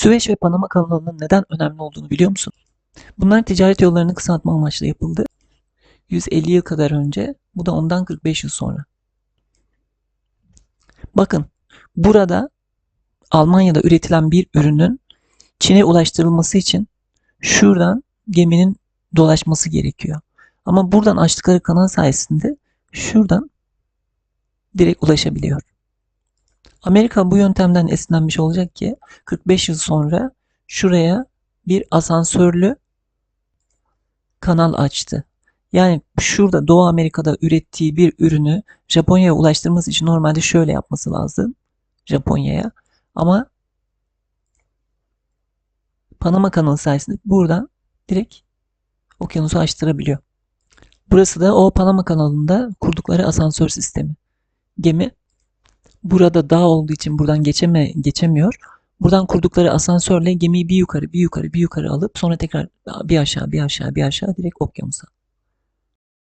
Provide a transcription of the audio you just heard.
Süveyş ve Panama kanalının neden önemli olduğunu biliyor musun? Bunlar ticaret yollarını kısaltma amaçlı yapıldı. 150 yıl kadar önce, bu da ondan 45 yıl sonra. Bakın, burada Almanya'da üretilen bir ürünün Çin'e ulaştırılması için şuradan geminin dolaşması gerekiyor. Ama buradan açtıkları kanal sayesinde şuradan direkt ulaşabiliyor. Amerika bu yöntemden esinlenmiş olacak ki 45 yıl sonra şuraya bir asansörlü kanal açtı. Yani şurada Doğu Amerika'da ürettiği bir ürünü Japonya'ya ulaştırması için normalde şöyle yapması lazım. Japonya'ya. Ama Panama kanalı sayesinde buradan direkt okyanusu açtırabiliyor. Burası da o Panama kanalında kurdukları asansör sistemi. Gemi burada dağ olduğu için buradan geçeme geçemiyor. Buradan kurdukları asansörle gemiyi bir yukarı bir yukarı bir yukarı alıp sonra tekrar bir aşağı bir aşağı bir aşağı direkt okyanusa.